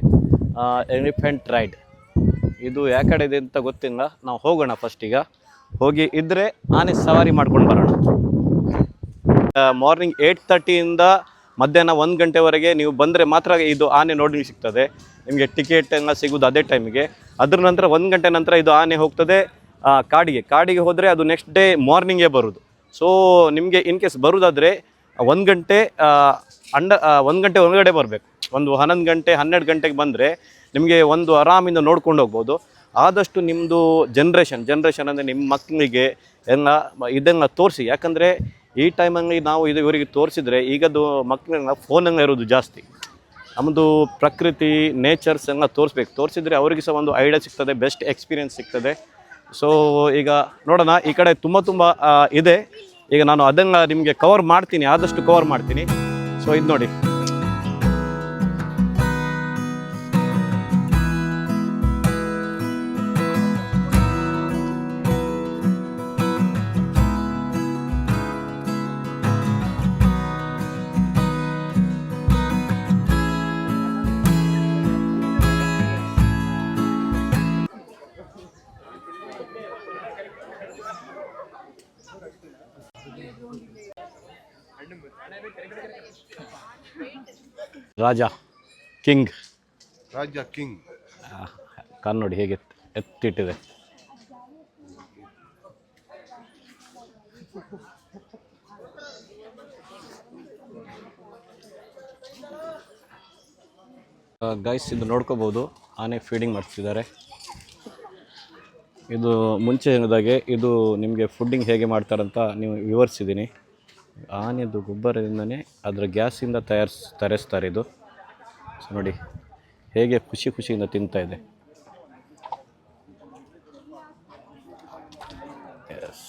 ಎಲಿಫೆಂಟ್ ರೈಡ್ ಇದು ಯಾವ ಕಡೆ ಇದೆ ಅಂತ ಗೊತ್ತಿಲ್ಲ. ನಾವು ಹೋಗೋಣ ಫಸ್ಟ್ ಈಗ. ಹೋಗಿ ಇದ್ದರೆ ಆನೆ ಸವಾರಿ ಮಾಡ್ಕೊಂಡು ಬರೋಣ. ಮಾರ್ನಿಂಗ್ ಏಯ್ಟ್ ತರ್ಟಿಯಿಂದ ಮಧ್ಯಾಹ್ನ ಒಂದು ಗಂಟೆವರೆಗೆ ನೀವು ಬಂದರೆ ಮಾತ್ರ ಇದು ಆನೆ ನೋಡಿ ಸಿಗ್ತದೆ. ನಿಮಗೆ ಟಿಕೆಟ್ ಎಲ್ಲ ಸಿಗೋದು ಅದೇ ಟೈಮಿಗೆ ಅದ್ರ ನಂತರ ಒಂದು ಗಂಟೆ ನಂತರ ಇದು ಆನೆ ಹೋಗ್ತದೆ ಕಾಡಿಗೆ. ಕಾಡಿಗೆ ಹೋದರೆ ಅದು ನೆಕ್ಸ್ಟ್ ಡೇ ಮಾರ್ನಿಂಗೇ ಬರೋದು. ಸೊ ನಿಮಗೆ ಇನ್ ಕೇಸ್ ಬರೋದಾದರೆ ಒಂದು ಗಂಟೆ ಅಂಡ ಒಂದು ಗಂಟೆ ಒಳಗಡೆ ಬರಬೇಕು. ಒಂದು ಹನ್ನೊಂದು ಗಂಟೆ, ಹನ್ನೆರಡು ಗಂಟೆಗೆ ಬಂದರೆ ನಿಮಗೆ ಒಂದು ಆರಾಮಿಂದ ನೋಡ್ಕೊಂಡು ಹೋಗ್ಬೋದು. ಆದಷ್ಟು ನಿಮ್ಮದು ಜನ್ರೇಷನ್ ಜನ್ರೇಷನ್ ಅಂದರೆ ನಿಮ್ಮ ಮಕ್ಕಳಿಗೆ ಎಲ್ಲ ಇದನ್ನು ತೋರಿಸಿ. ಯಾಕಂದರೆ ಈ ಟೈಮಲ್ಲಿ ನಾವು ಇದು ಇವರಿಗೆ ತೋರಿಸಿದ್ರೆ ಈಗದು ಮಕ್ಕಳನ್ನ ಫೋನಲ್ಲಿ ಇರೋದು ಜಾಸ್ತಿ. ನಮ್ಮದು ಪ್ರಕೃತಿ ನೇಚರ್ಸ್ ಎಲ್ಲ ತೋರಿಸ್ಬೇಕು. ತೋರಿಸಿದ್ರೆ ಅವರಿಗೆ ಸಹ ಒಂದು ಐಡಿಯಾ ಸಿಗ್ತದೆ ಬೆಸ್ಟ್ ಎಕ್ಸ್ಪೀರಿಯನ್ಸ್ ಸಿಗ್ತದೆ. ಸೊ ಈಗ ನೋಡೋಣ, ಈ ಕಡೆ ತುಂಬ ತುಂಬ ಇದೆ. ಈಗ ನಾನು ಅದನ್ನು ನಿಮಗೆ ಕವರ್ ಮಾಡ್ತೀನಿ, ಆದಷ್ಟು ಕವರ್ ಮಾಡ್ತೀನಿ. ಸೊ ಇದು ನೋಡಿ. ರಾಜ ಕಿಂಗ್. ರಾಜ ಕಿಂಗ್. ಕಾರ್ ನೋಡಿ ಹೇಗೆ ಎತ್ತಿಟ್ಟಿದೆ. ಗೈಸ್ ಇದು ನೋಡ್ಕೋಬೋದು. ಆನೆ ಫೀಡಿಂಗ್ ಮಾಡ್ತಿದ್ದಾರೆ. ಇದು ಮುಂಚೆ ಹೇಳಿದಾಗೆ ಇದು ನಿಮಗೆ ಫುಡ್ಡಿಂಗ್ ಹೇಗೆ ಮಾಡ್ತಾರಂತ ನೀವು ವಿವರಿಸಿದ್ದೀನಿ. ಆನೆದು ಗೊಬ್ಬರದಿಂದನೇ ಅದರ ಗ್ಯಾಸಿಂದ ತಯಾರಿಸ್, ತಯಾರಿಸ್ತಾರೆ ಇದು. ನೋಡಿ, ಹೇಗೆ ಖುಷಿ ಖುಷಿಯಿಂದ ತಿಂತಾ ಇದೆ. ಎಸ್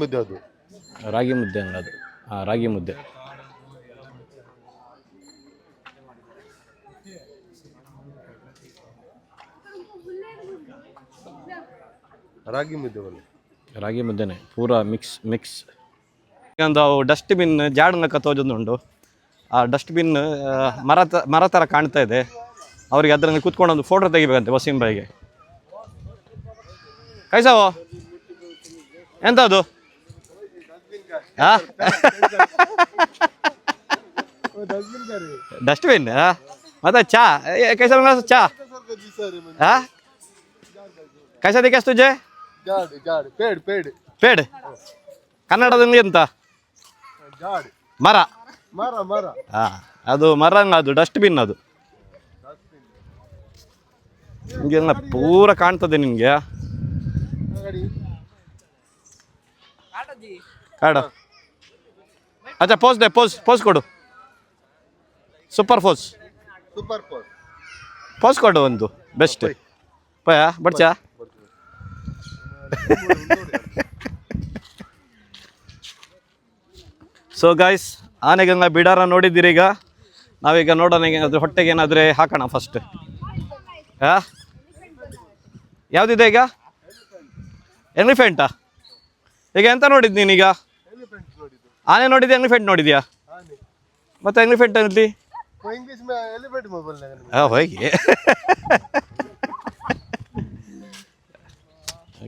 ಮುದ್ದೆ ಅದು? ರಾಗಿ ಮುದ್ದೆ ಅನ್ನೋದು ಹಾಂ ರಾಗಿ ಮುದ್ದೆ. ರಾಗಿ ಮುದ್ದೆ ಬಲ್ಲಿ ರಾಗಿ ಮುದ್ದೆನೆ ಪೂರ ಮಿಕ್ಸ್ ಮಿಕ್ಸ್. ಒಂದು ಡಸ್ಟ್ಬಿನ್ ಜಾಡನಕ ತೋಜೊಂದುಂಡು ಆ ಡಸ್ಟ್ಬಿನ್ ಮರ ತ ಮರ ಥರ ಕಾಣ್ತಾ ಇದೆ. ಅವರಿಗೆ ಅದರಲ್ಲಿ ಕೂತ್ಕೊಂಡು ಒಂದು ಫೋಟೋ ತೆಗಿಬೇಕಂತೆ ವಸೀಂ ಬಾಯಿಗೆ ಕೈಸಾವೋ? ಎಂತ ಅದು ಡಸ್ಟ್ಬಿನ್ ಮತ್ತೆ ಚಾ ए, कैसा बना चಾ हाँ कैसा दिखास तुझे ಜಾಡ್ ಜಾಡ್ ಪೇಡ್ ಪೇಡ್ ಪೇಡ್ ಕನ್ನಡದಲ್ಲಿ ಎಂತ ಜಾಡ್ ಮರ ಮರ ಮರ ಹಾ ಅದು ಮರ ಅಲ್ಲ, ಅದು ಡಸ್ಟ್ಬಿನ್ ಅದು ನಿಮಗೆಲ್ಲ ಪೂರ ಕಾಣ್ತದೆ ನಿಮಗೆ ಕಾಡ ಅಚ್ಚಾ ಪೋಸ್ ದೆ ಪೋಸ್ ಪೋಸ್ ಕೊಡು. Super pose super pose pose ಕೊಡು ಒಂದು ಬೆಸ್ಟ್ ಪಯ ಬಡ್ಚಾ? ಸೊ ಗಾಯ್ಸ್ ಆನೆಗಂಗ ಬಿಡಾರ ನೋಡಿದ್ದೀರಿ ಈಗ. ನಾವೀಗ ನೋಡೋಣ ಏನಾದರೂ ಹೊಟ್ಟೆಗೆ ಏನಾದರೆ ಹಾಕೋಣ ಫಸ್ಟ್ ಹಾ ಯಾವುದಿದೆ ಈಗ? ಎಲಿಫೆಂಟಾ ಈಗ ಎಂತ ನೋಡಿದ್ದು ನೀನೀಗ? ಆನೆ ನೋಡಿದ್ಯಾ ಎಲಿಫೆಂಟ್ ನೋಡಿದ್ಯಾ? ಮತ್ತೆ ಎಲಿಫೆಂಟ್ ಅಲ್ಲಿ? ಹೋಗಿ.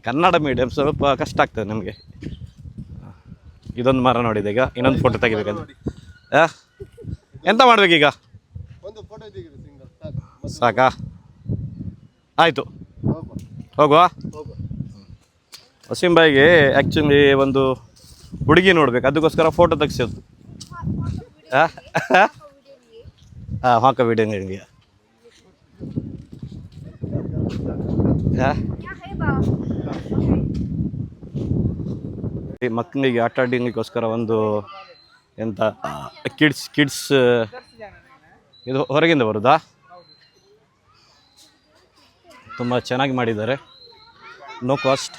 ಕನ್ನಡ ಮೀಡಿಯಂ ಸ್ವಲ್ಪ ಕಷ್ಟ ಆಗ್ತದೆ ನಿಮಗೆ. ಇದೊಂದು ಮರ ನೋಡಿದೆ ಈಗ ಇನ್ನೊಂದು ಫೋಟೋ ತೆಗಿಬೇಕಂತ. ಎಂತ ಮಾಡ್ಬೇಕೀಗ? ಸಾಕಾ. ಆಯಿತು. ಹೋಗುವ. ವಸೀಂ ಬಾಯಿಗೆ ಆ್ಯಕ್ಚುಲಿ ಒಂದು ಹುಡುಗಿ ನೋಡ್ಬೇಕು, ಅದಕ್ಕೋಸ್ಕರ ಫೋಟೋ ತೆಗ್ಸೋದು ಹಾಂ ಹಾಕ ವಿಡಿಯೋ ನಿಮಗೆ ಮಕ್ಕಳಿಗೆ ಆಟ ಆಡಲಿಕ್ಕೋಸ್ಕರ ಒಂದು ಎಂತ ಕಿಡ್ಸ್ ಕಿಡ್ಸ್ ಇದು ಹೊರಗಿಂದ ಬರುದಾ? ತುಂಬ ಚೆನ್ನಾಗಿ ಮಾಡಿದ್ದಾರೆ. ನೋ ಕಾಸ್ಟ್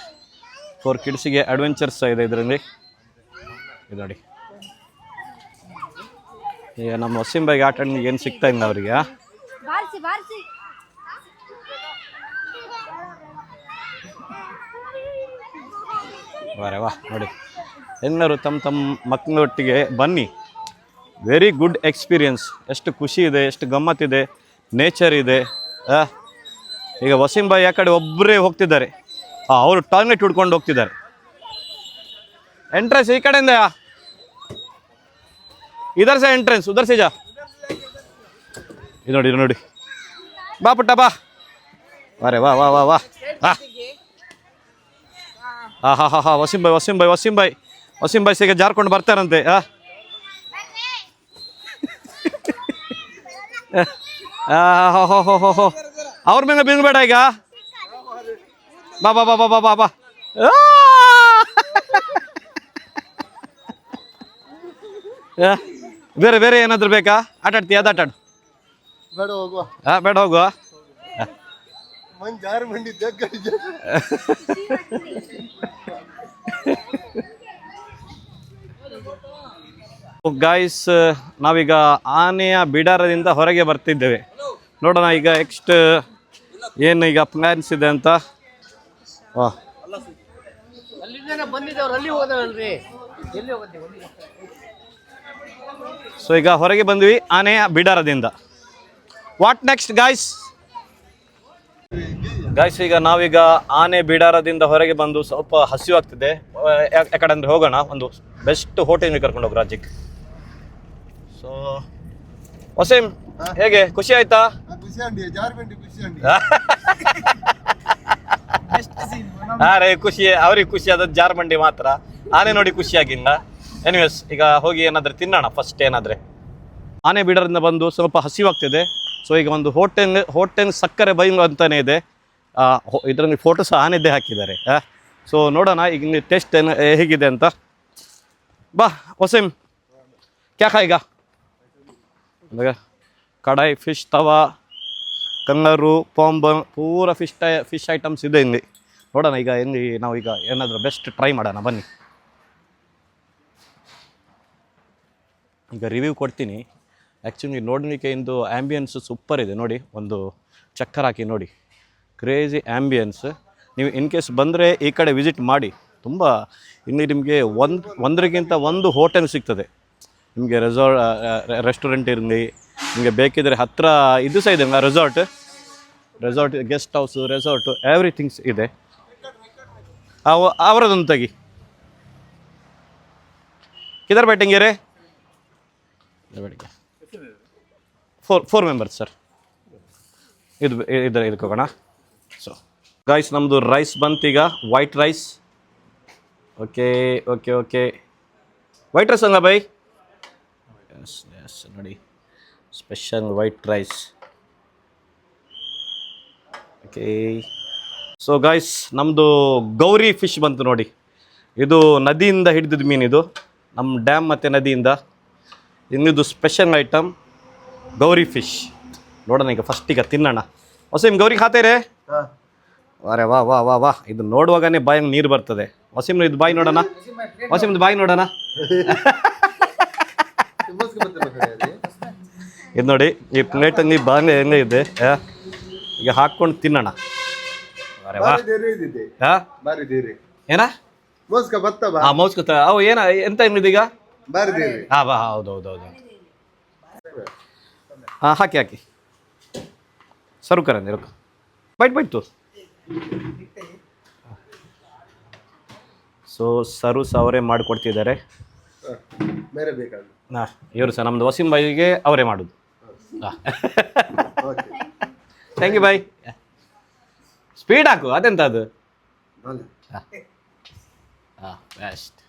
ಫಾರ್ ಕಿಡ್ಸಿಗೆ ಅಡ್ವೆಂಚರ್ಸ್ ಇದೆ ಇದರಲ್ಲಿ. ಇದು ನೋಡಿ. ಈಗ ನಮ್ಮ ವಸೀಂ ಬಾಯಿಗೆ ಆಟ ಏನು ಸಿಗ್ತಾ ಇಲ್ಲ ಅವರಿಗೆ? ವಾರೆ ವಾ ನೋಡಿ. ಎಲ್ಲರೂ ತಮ್ಮ ತಮ್ಮ ಮಕ್ಕಳೊಟ್ಟಿಗೆ ಬನ್ನಿ. ವೆರಿ ಗುಡ್ ಎಕ್ಸ್ಪೀರಿಯನ್ಸ್ ಎಷ್ಟು ಖುಷಿ ಇದೆ ಎಷ್ಟು ಗಮ್ಮತ್ತಿದೆ ನೇಚರ್ ಇದೆ ಈಗ ವಸಿಂ ಬಾಯಿ ಆ ಕಡೆ ಒಬ್ಬರೇ ಹೋಗ್ತಿದ್ದಾರೆ. ಅವರು ಟಾಯ್ಲೆಟ್ ಹುಡ್ಕೊಂಡು ಹೋಗ್ತಿದ್ದಾರೆ. ಎಂಟ್ರೆನ್ಸ್ ಈ ಕಡೆಯಿಂದ. ಸಹ ಎಂಟ್ರೆನ್ಸ್ ಉದರ್ से जा ಇದು ನೋಡಿ ಇದು ನೋಡಿ. ಬಾ ಪುಟ್ಟ, ಬಾ. ಅರೆ ವಾ ವಾ ವಾ ವಾ ಹಾ. ಹಾ ಹಾ ಹಾ ಹಾ, ವಸೀಂ ಬಾಯ್ ವಸೀಂ ಬಾಯ್ ವಸೀಂ ಬಾಯ್. ವಸೀಂ ಬಾಯ್ ಸಿಗ ಜಾರ್ಕೊಂಡು ಬರ್ತಾರಂತೆ, ಹೋ. ಹೋ ಹೋ ಹೋ ಹೋ ಅವ್ರ ಮೇಲೆ ಬೀಳ್ಬೇಡ ಈಗ. ಬಾ ಬಾ ಬಾ ಬಾ ಬಾ ಬಾ ಬಾ. ಆ! ಬೇರೆ ಬೇರೆ ಏನಾದ್ರು ಬೇಕಾ? ಆಟ ಆಡ್ತೀಯ? ಅದು ಆಟಾಡು ಬೇಡ ಹೋಗುವ. ಗಾಯಸ್ ಬೇಡ ಹೋಗುವ. ಮಂಡಿ ಗಾಯ್ಸ್ ನಾವೀಗ ಆನೆಯ ಬಿಡಾರದಿಂದ ಹೊರಗೆ ಬರ್ತಿದ್ದೇವೆ. ನೋಡೋಣ ಈಗ ನೆಕ್ಸ್ಟ್ ಏನು ಈಗ ಪ್ಲ್ಯಾನ್ಸ್ ಇದೆ ಅಂತ. ವಾ. ಸೊ ಈಗ ಹೊರಗೆ ಬಂದ್ವಿ ಆನೆಯ ಬಿಡಾರದಿಂದ. ವಾಟ್ ನೆಕ್ಸ್ಟ್ ಗಾಯ್ಸ್ ಗಾಯ್ಸ್ ಈಗ ನಾವೀಗ ಆನೆ ಬಿಡಾರದಿಂದ ಹೊರಗೆ ಬಂದು ಸ್ವಲ್ಪ ಹಸಿವಾಗ್ತಿದೆ ಯಾಕಡೆ ಅಂದ್ರೆ ಹೋಗೋಣ. ಒಂದು ಬೆಸ್ಟ್ ಹೋಟೆಲ್ಗೆ ಕರ್ಕೊಂಡು ಹೋಗಿ ರಾಜ್ಯಕ್ಕೆ ಸೊ ವಸೀಂ ಹೇಗೆ? ಖುಷಿ ಆಯ್ತಾ? ಖುಷಿ ಅಂಡಿ ಜಾರ್ಬಂಡಿ ಖುಷಿ ಅಂಡಿ ಅರೆ ಖುಷಿ ಅವ್ರಿಗೆ ಖುಷಿ ಆದ ಜಾರ್ಬಂಡಿ ಮಾತ್ರ. ಆನೆ ನೋಡಿ ಖುಷಿಯಾಗಿಲ್ಲ ಎನಿವೇಸ್ ಈಗ ಹೋಗಿ ಏನಾದರೆ ತಿನ್ನೋಣ ಫಸ್ಟ್ ಏನಾದರೆ. ಆನೆ ಬೀಡರಿಂದ ಬಂದು ಸ್ವಲ್ಪ ಹಸಿವಾಗ್ತಿದೆ. ಸೊ ಈಗ ಒಂದು ಹೋಟೆಲ್ ಹೋಟೆಲ್ ಸಕ್ಕರೆ ಬೈಂಗ್ ಅಂತಲೇ ಇದೆ. ಇದರಲ್ಲಿ ಫೋಟೋ ಸಹ ಆನೆದ್ದೇ ಹಾಕಿದ್ದಾರೆ. ಸೊ ನೋಡೋಣ, ಈಗ ಟೇಸ್ಟ್ ಏನು ಹೇಗಿದೆ ಅಂತ. ಬಾ ವಸೀಮ್ ಕ್ಯಾ ಇವಾಗ ಕಡಾಯಿ ಫಿಶ್ ತವಾ, ಕಂಗಾರು, ಪಾಂಬ, ಪೂರ ಫಿಶ್ ಟೈ ಫಿಶ್ ಐಟಮ್ಸ್ ಇದೆ ಇಲ್ಲಿ. ನೋಡೋಣ, ಈಗ ಎಲ್ಲಿ ನಾವು ಈಗ ಏನಾದರೂ ಬೆಸ್ಟ್ ಟ್ರೈ ಮಾಡೋಣ, ಬನ್ನಿ. ಈಗ ರಿವ್ಯೂ ಕೊಡ್ತೀನಿ. ಆ್ಯಕ್ಚುಲಿ ನೋಡಲಿಕ್ಕೆ ಇಂದು ಆ್ಯಂಬಿಯನ್ಸ್ ಸೂಪರ್ ಇದೆ. ನೋಡಿ, ಒಂದು ಚಕ್ಕರ್ ಹಾಕಿ ನೋಡಿ. ಕ್ರೇಜಿ ಆ್ಯಂಬಿಯನ್ಸ್ ನೀವು ಇನ್ ಕೇಸ್ ಬಂದರೆ ಈ ಕಡೆ ವಿಸಿಟ್ ಮಾಡಿ. ತುಂಬ ಇಲ್ಲಿ ನಿಮಗೆ ಒಂದು, ಒಂದರಿಗಿಂತ ಒಂದು ಹೋಟೆಲ್ ಸಿಗ್ತದೆ. ನಿಮಗೆ ರೆಸಾರ್ಟ್ ರೆಸ್ಟೋರೆಂಟ್ ಇರಲಿ, ನಿಮಗೆ ಬೇಕಿದ್ದರೆ ಹತ್ತಿರ ಇದು ಸಹ ಇದೆ resort resort guest house resort everythings ಇದೆ. ಅವ, ಅವರದೊಂದು ತೆಗಿ. ಕಿದರ್ ಬ್ಯಾಟಿಂಗ್ ರೇ ಫೋರ್ ಫೋರ್ ಮೆಂಬರ್ಸ್ ಸರ್ ಇದು ಇದರ ಇದಕ್ಕೆ ಹೋಗೋಣ. ಸೊ ಗಾಯ್ಸ್ ನಮ್ಮದು rice ಬಂತೀಗ white rice okay okay okay white rice ಅಲ್ಲ ಬೈ? ಎಸ್ ಎಸ್ ನೋಡಿ. Special white rice okay so guys ನಮ್ಮದು ಗೌರಿ ಫಿಶ್ ಬಂತು ನೋಡಿ. ಇದು ನದಿಯಿಂದ ಹಿಡಿದಿದ್ದು ಮೀನು ಇದು ನಮ್ಮ ಡ್ಯಾಮ್ ಮತ್ತು ನದಿಯಿಂದ. ಇನ್ನಿದು ಸ್ಪೆಷಲ್ ಐಟಮ್ ಗೌರಿ ಫಿಶ್ ನೋಡೋಣ ಈಗ ಫಸ್ಟ್ ಈಗ ತಿನ್ನೋಣ. ವಸೀಮ್ ಗೌರಿ ಖಾತೇರೆ ಅರೆ ವಾ ವಾ ವಾ ವಾ. ಇದು ನೋಡುವಾಗನೇ ಬಾಯಿಗೆ ನೀರು ಬರ್ತದೆ. ವಸೀಮ್ ಇದು ಬಾಯಿ ನೋಡೋಣ. ವಸೀಮ್ದು ಬಾಯಿ ನೋಡೋಣ. ಇದು ನೋಡಿ ಈ ಪ್ಲೇಟಲ್ಲಿ ಬಾಂಗ್ಲೆ ಹೆಂಗೆ ಇದೆ? ಈಗ ಹಾಕ್ಕೊಂಡು ತಿನ್ನೋಣ. ಅರೆ ವಾ. ಏನ? ಮೋಸ್ಕ ಬತ್ತ ಮೌಸ್ಕತ ಅವು ಏನ ಎಂತ ಏನಿದೆ ಈಗ ಬಾರಿ ಹಾ ಬಾ ಹೌದು ಹೌದು ಹೌದು. ಹಾಂ ಹಾಕಿ ಹಾಕಿ. ಸರ್ವ್ ಕರಂದಿ ರೊಕ್ಕ ಬೈಟ್ ಬೈಟ್. ತು ಸೊ ಸರ್ವ್ ಅವರೇ ಮಾಡಿಕೊಡ್ತಿದ್ದಾರೆ. ಬೇರೆ ಬೇಕಾದ್ರೆ. ಹಾಂ ಇವರು ಸರ್ ನಮ್ಮದು ವಸೀಂ ಬಾಯಿಗೆ ಅವರೇ ಮಾಡುದು. ಹಾಂ. ಥ್ಯಾಂಕ್ ಯು ಬಾಯ್ ಸ್ಪೀಡ್ ಹಾಕು ಅದೆಂತ ಅದು ಹಾಂ. ಹಾಂ ಬೆಸ್ಟ್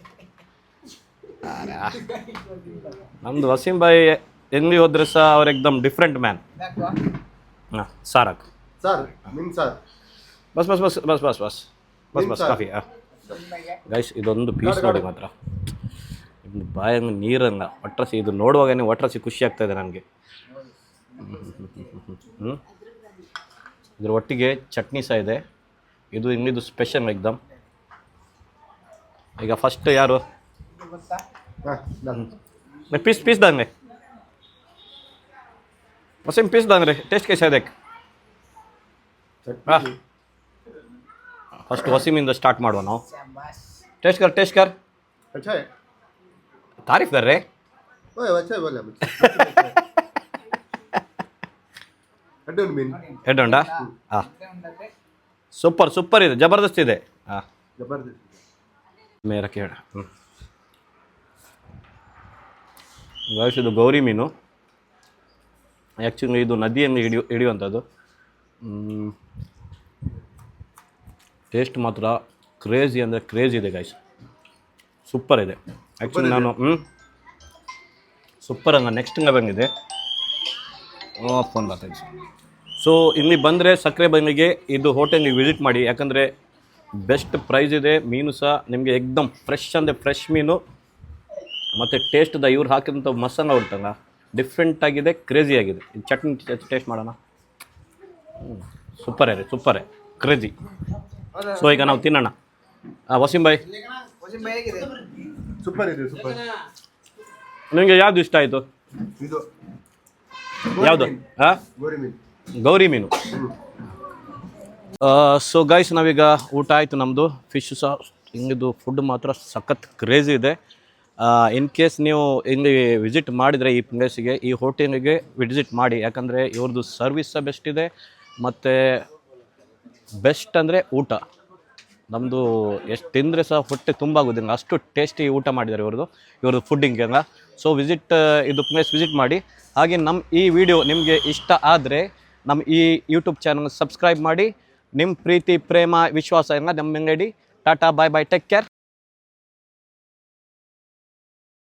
ನಮ್ಮದು ವಸೀಂ ಬಾಯಿ ಎಲ್ಲಿ ಹೋದ್ರೆ ಸಹ ಅವ್ರು ಎಕ್ದಮ್ ಡಿಫ್ರೆಂಟ್ ಮ್ಯಾನ್ ಹಾಂ ಸಾರಕ್. Sir sir. ಬಸ್ ಬಸ್ ಬಸ್ ಬಸ್ ಬಸ್ ಬಸ್. ಬಸ್ ಬಸ್ ಕಾಫಿ ಹಾಂ. ಗೈಸ್ ಇದೊಂದು ಪೀಸ್ ನೋಡಿ ಮಾತ್ರ. ಇದು ಬಾಯಲ್ಲಿ ನೀರಲ್ಲ ಒಟ್ರಸಿ ಇದು ನೋಡುವಾಗನೇ ಒಟ್ರಸಿ ಖುಷಿ ಆಗ್ತಾ ಇದೆ ನನಗೆ. ಹ್ಞೂ ಇದ್ರ ಒಟ್ಟಿಗೆ ಚಟ್ನಿ ಸಹ ಇದೆ. ಇದು ಇನ್ನಿದು ಸ್ಪೆಷಲ್ ಎಕ್ದಮ್. ಈಗ ಫಸ್ಟ್ ಯಾರು? ಗೊತ್ತಾ? ಹಾಂ ಪೀಸ್ ಪೀಸ್ ದಾಂಗ್ರೆ ವಸೀಮ್ ಪೀಸ್ ದಾಂಗ್ರೆ ಟೇಸ್ಟ್ ಕೈಸಾ ಇದಕ್ಕೆ ಹಾಂ. ಫಸ್ಟ್ ವಸೀಮಿಂದ ಸ್ಟಾರ್ಟ್ ಮಾಡುವ ನಾವು. ಟೇಸ್ಟ್ ಕರ್ ಟೇಸ್ಟ್ ಕರ್. ತಾರೀಫ್ ಕರ್ ರೇ. ಹೆಡ್ ಉಂಡಾ ಹಾಂ. ಸೂಪರ್ ಸೂಪರ್ ಇದೆ. ಜಬರ್ದಸ್ತ್ ಇದೆ. ಹಾಂ. ಜಬರ್ದಸ್ತ್ ಮೇರ ಕೇಳ. ಹ್ಞೂ ಗೈಸ್ ಇದು ಗೌರಿ ಮೀನು. ಆ್ಯಕ್ಚುಲಿ ಇದು ನದಿಯನ್ನು ಹಿಡಿಯು ಹಿಡಿಯುವಂಥದ್ದು. ಟೇಸ್ಟ್ ಮಾತ್ರ ಕ್ರೇಜಿ ಅಂದರೆ ಕ್ರೇಜ್ ಇದೆ ಗೈಸ್ ಸೂಪರ್ ಇದೆ. ಆ್ಯಕ್ಚುಲಿ ನಾನು ಹ್ಞೂ ಸೂಪರ್ ಅಂಗ ನೆಕ್ಸ್ಟ್ ಹಂಗೆ ಬಂದಿದೆ. ಫೋನ್ ಬರ್ತೈತೆ ಸೊ ಇಲ್ಲಿ ಬಂದರೆ ಸಕ್ಕರೆ ಬಂದಿಗೆ ಇದು ಹೋಟೆಲ್ಗೆ ವಿಸಿಟ್ ಮಾಡಿ. ಯಾಕಂದರೆ ಬೆಸ್ಟ್ ಪ್ರೈಸ್ ಇದೆ ಮೀನು ಸಹ ನಿಮಗೆ ಎಕ್ದಮ್ ಫ್ರೆಶ್ ಅಂದರೆ ಫ್ರೆಶ್ ಮೀನು. ಮತ್ತು ದ ಇವ್ರು ಹಾಕಿದಂಥ ಮಸಾಲ ಉಂಟಲ್ಲ ಡಿಫ್ರೆಂಟ್ ಆಗಿದೆ ಕ್ರೇಜಿ ಆಗಿದೆ. ಇದು ಚಟ್ನಿ ಟೇಸ್ಟ್ ಮಾಡೋಣ. ಸೂಪರ್ ರೀ ಸೂಪರೇ ಕ್ರೇಜಿ ಸೊ ಈಗ ನಾವು ತಿನ್ನೋಣ. ಹಾಂ ವಸೀಂ ಬಾಯ್ ಸೂಪರ್ ಇದೆ ಸೂಪರ್ ನಿಮಗೆ ಯಾವುದು ಇಷ್ಟ ಆಯಿತು? ಇದು. ಯಾವುದು? ಹಾಂ ಗೋರಿ ಮೀನು. ಗೌರಿ ಮೀನು. ಸೊ ಗೈಸ್ ನಾವೀಗ ಊಟ ಆಯಿತು ನಮ್ಮದು ಫಿಶ್ ಸಹ ಹಿಂಗಿದು ಫುಡ್ ಮಾತ್ರ ಸಖತ್ ಕ್ರೇಜಿ ಇದೆ. ಇನ್ ಕೇಸ್ ನೀವು ಇಲ್ಲಿ ವಿಸಿಟ್ ಮಾಡಿದರೆ ಈ ಪ್ಲೇಸಿಗೆ ಈ ಹೋಟೆಲಿಗೆ ವಿಸಿಟ್ ಮಾಡಿ. ಯಾಕಂದರೆ ಇವ್ರದ್ದು ಸರ್ವಿಸ್ ಸಹ ಬೆಸ್ಟ್ ಇದೆ, ಮತ್ತು ಬೆಸ್ಟ್ ಅಂದರೆ ಊಟ. ನಮ್ಮದು ಎಷ್ಟು ತಿಂದರೆ ಸಹ ಹೊಟ್ಟೆ ತುಂಬ ಆಗೋದಿಲ್ಲ. ಅಷ್ಟು ಟೇಸ್ಟಿ ಊಟ ಮಾಡಿದ್ದಾರೆ ಇವ್ರದ್ದು ಇವ್ರದ್ದು ಫುಡ್ಡಿಂಗೆಲ್ಲ ಸೊ ವಿಸಿಟ್ ಇದು ಪ್ಲೇಸ್ ವಿಸಿಟ್ ಮಾಡಿ. ಹಾಗೆ ನಮ್ಮ ಈ ವಿಡಿಯೋ ನಿಮಗೆ ಇಷ್ಟ ಆದರೆ ನಮ್ಮ ಈ ಯೂಟ್ಯೂಬ್ ಚಾನಲ್ ಸಬ್ಸ್ಕ್ರೈಬ್ ಮಾಡಿ. ನಿಮ್ಮ ಪ್ರೀತಿ, ಪ್ರೇಮ, ವಿಶ್ವಾಸ ಎಲ್ಲ ನಮ್ಮ ಅಂಗಡಿ ta ta bye bye take care